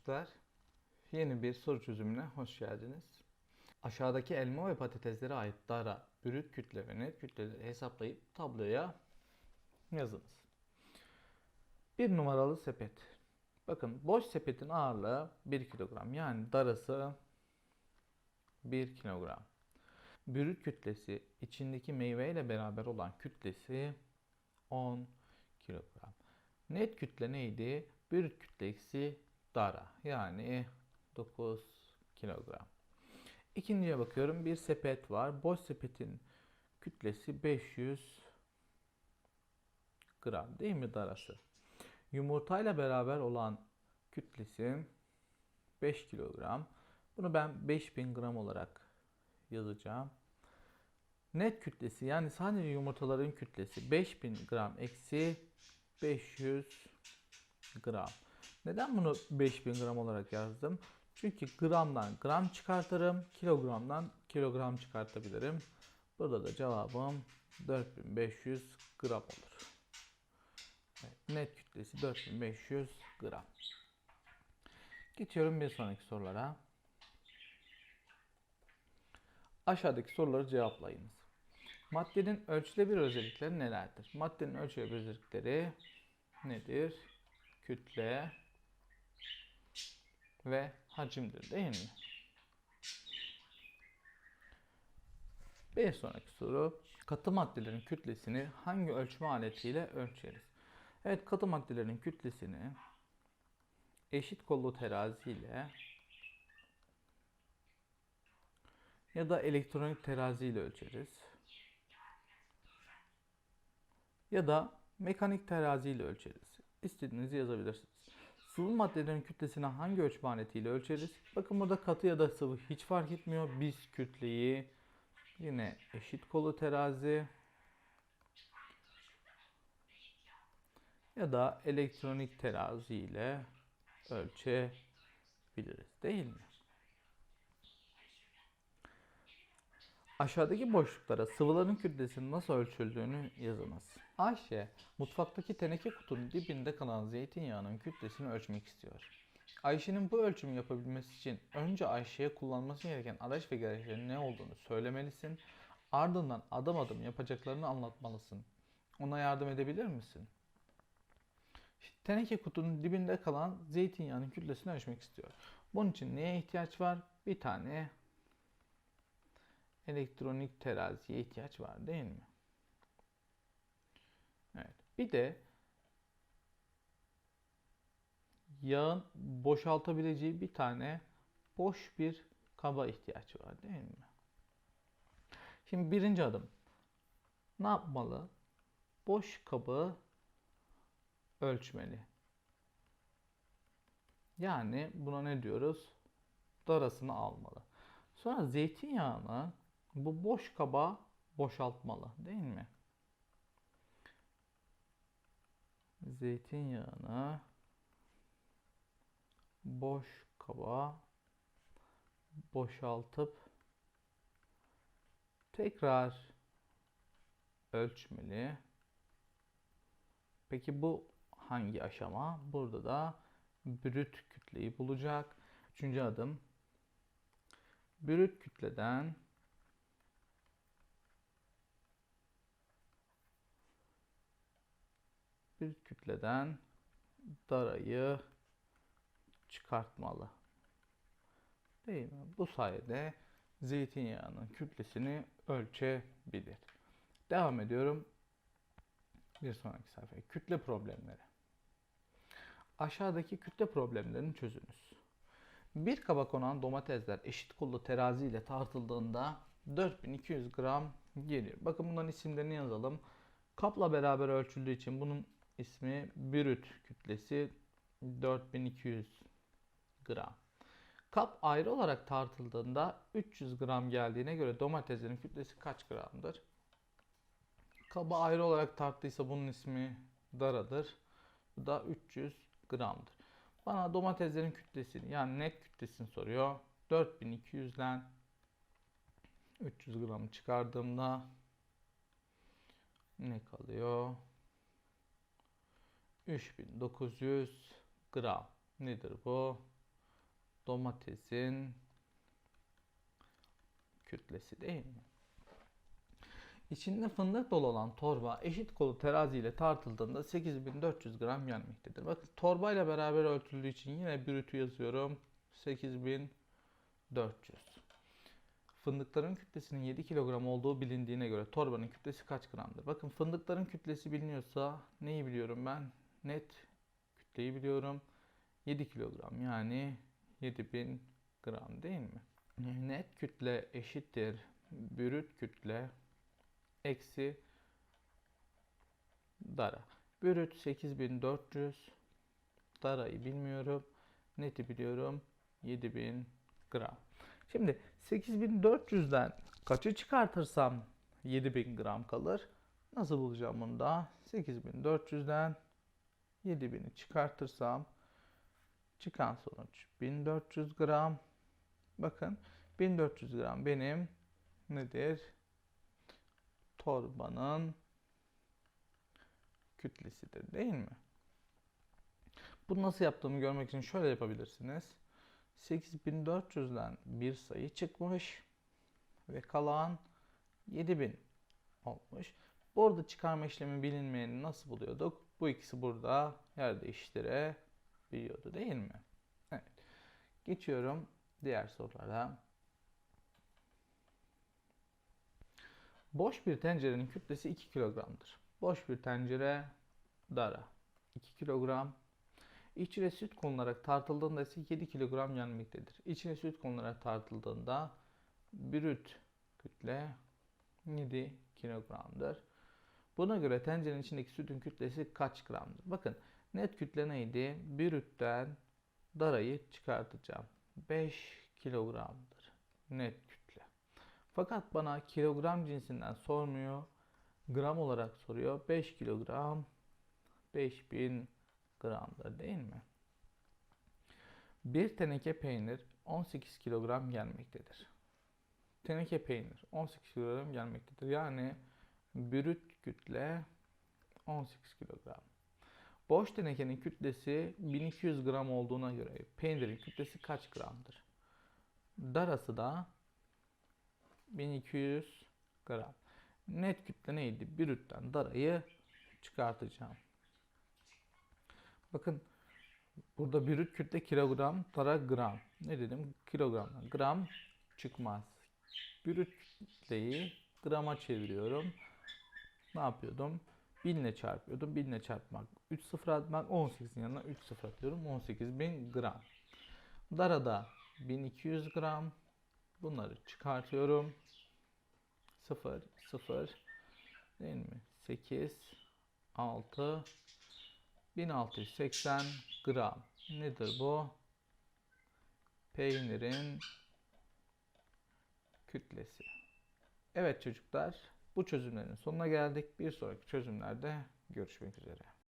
çocuklar. Yeni bir soru çözümüne hoş geldiniz. Aşağıdaki elma ve patateslere ait dara, bürüt kütle ve net kütleleri hesaplayıp tabloya yazınız. Bir numaralı sepet. Bakın boş sepetin ağırlığı 1 kilogram. Yani darası 1 kilogram. Bürüt kütlesi içindeki meyve ile beraber olan kütlesi 10 kilogram. Net kütle neydi? Bürüt kütle dara. Yani 9 kilogram. İkinciye bakıyorum. Bir sepet var. Boş sepetin kütlesi 500 gram değil mi darası? Yumurtayla beraber olan kütlesi 5 kilogram. Bunu ben 5000 gram olarak yazacağım. Net kütlesi yani sadece yumurtaların kütlesi 5000 gram eksi 500 gram. Neden bunu 5000 gram olarak yazdım? Çünkü gramdan gram çıkartırım, kilogramdan kilogram çıkartabilirim. Burada da cevabım 4500 gram olur. Evet, net kütlesi 4500 gram. Geçiyorum bir sonraki sorulara. Aşağıdaki soruları cevaplayınız. Maddenin ölçülebilir özellikleri nelerdir? Maddenin ölçülebilir özellikleri nedir? Kütle ve hacimdir değil mi? Bir sonraki soru. Katı maddelerin kütlesini hangi ölçme aletiyle ölçeriz? Evet katı maddelerin kütlesini eşit kollu terazi ile ya da elektronik terazi ile ölçeriz. Ya da mekanik terazi ile ölçeriz. İstediğinizi yazabilirsiniz. Sıvı maddelerin kütlesini hangi ölçme aletiyle ölçeriz? Bakın burada katı ya da sıvı hiç fark etmiyor. Biz kütleyi yine eşit kolu terazi ya da elektronik terazi ile ölçebiliriz değil mi? Aşağıdaki boşluklara sıvıların kütlesinin nasıl ölçüldüğünü yazınız. Ayşe, mutfaktaki teneke kutunun dibinde kalan zeytinyağının kütlesini ölçmek istiyor. Ayşe'nin bu ölçümü yapabilmesi için önce Ayşe'ye kullanması gereken araç ve gereçlerin ne olduğunu söylemelisin. Ardından adım adım yapacaklarını anlatmalısın. Ona yardım edebilir misin? Teneke kutunun dibinde kalan zeytinyağının kütlesini ölçmek istiyor. Bunun için neye ihtiyaç var? Bir tane elektronik teraziye ihtiyaç var değil mi? Evet. Bir de yağın boşaltabileceği bir tane boş bir kaba ihtiyaç var değil mi? Şimdi birinci adım. Ne yapmalı? Boş kabı ölçmeli. Yani buna ne diyoruz? Darasını almalı. Sonra zeytinyağını bu boş kaba boşaltmalı değil mi? Zeytinyağını boş kaba boşaltıp tekrar ölçmeli. Peki bu hangi aşama? Burada da brüt kütleyi bulacak. Üçüncü adım brüt kütleden bir kütleden darayı çıkartmalı. Değil mi? Bu sayede zeytinyağının kütlesini ölçebilir. Devam ediyorum. Bir sonraki sayfaya. Kütle problemleri. Aşağıdaki kütle problemlerini çözünüz. Bir kaba konan domatesler eşit kollu terazi ile tartıldığında 4200 gram gelir. Bakın bunların isimlerini yazalım. Kapla beraber ölçüldüğü için bunun ismi brüt kütlesi 4200 gram. Kap ayrı olarak tartıldığında 300 gram geldiğine göre domateslerin kütlesi kaç gramdır? Kabı ayrı olarak tarttıysa bunun ismi daradır. Bu da 300 gramdır. Bana domateslerin kütlesini yani net kütlesini soruyor. 4200'den 300 gramı çıkardığımda ne kalıyor? 3900 gram. Nedir bu? domatesin kütlesi değil mi? İçinde fındık dolu olan torba eşit kolu terazi ile tartıldığında 8400 gram gelmektedir. Bakın torba ile beraber ölçüldüğü için yine brütü yazıyorum. 8400. Fındıkların kütlesinin 7 kilogram olduğu bilindiğine göre torbanın kütlesi kaç gramdır? Bakın fındıkların kütlesi biliniyorsa neyi biliyorum ben? Net kütleyi biliyorum. 7 kilogram yani 7000 gram değil mi? Net kütle eşittir brüt kütle eksi dara. Brüt 8400 darayı bilmiyorum. Neti biliyorum 7000 gram. Şimdi 8400'den kaçı çıkartırsam 7000 gram kalır. Nasıl bulacağım bunu da? 8400'den 7000'i çıkartırsam çıkan sonuç 1400 gram. Bakın 1400 gram benim nedir? Torbanın kütlesidir değil mi? Bunu nasıl yaptığımı görmek için şöyle yapabilirsiniz. 8400'den bir sayı çıkmış ve kalan 7000 olmuş. Bu arada çıkarma işlemi bilinmeyeni nasıl buluyorduk? Bu ikisi burada yer değiştirebiliyordu değil mi? Evet. Geçiyorum diğer sorulara. Boş bir tencerenin kütlesi 2 kilogramdır. Boş bir tencere dara 2 kilogram. İçine süt konularak tartıldığında ise 7 kilogram gelmektedir. İçine süt konularak tartıldığında brüt kütle 7 kilogramdır. Buna göre tencerenin içindeki sütün kütlesi kaç gramdır? Bakın net kütle neydi? Brütten darayı çıkartacağım. 5 kilogramdır. Net kütle. Fakat bana kilogram cinsinden sormuyor. Gram olarak soruyor. 5 kilogram 5000 gramdır değil mi? Bir teneke peynir 18 kilogram gelmektedir. Teneke peynir 18 kilogram gelmektedir. Yani brüt kütle 18 kilogram. Boş tenekenin kütlesi 1200 gram olduğuna göre peynirin kütlesi kaç gramdır? Darası da 1200 gram. Net kütle neydi? Brütten darayı çıkartacağım. Bakın burada brüt kütle kilogram, dara gram. Ne dedim? Kilogramdan. Gram çıkmaz. Brüt kütleyi grama çeviriyorum. Ne yapıyordum? 1000 ile çarpıyordum. 1000 ile çarpmak. 3 sıfır atmak 18'in yanına 3 sıfır atıyorum. 18.000 gram. Darada 1200 gram. Bunları çıkartıyorum. 0, 0 değil mi? 8, 6, 1680 gram. Nedir bu? Peynirin kütlesi. Evet çocuklar, bu çözümlerin sonuna geldik. Bir sonraki çözümlerde görüşmek üzere.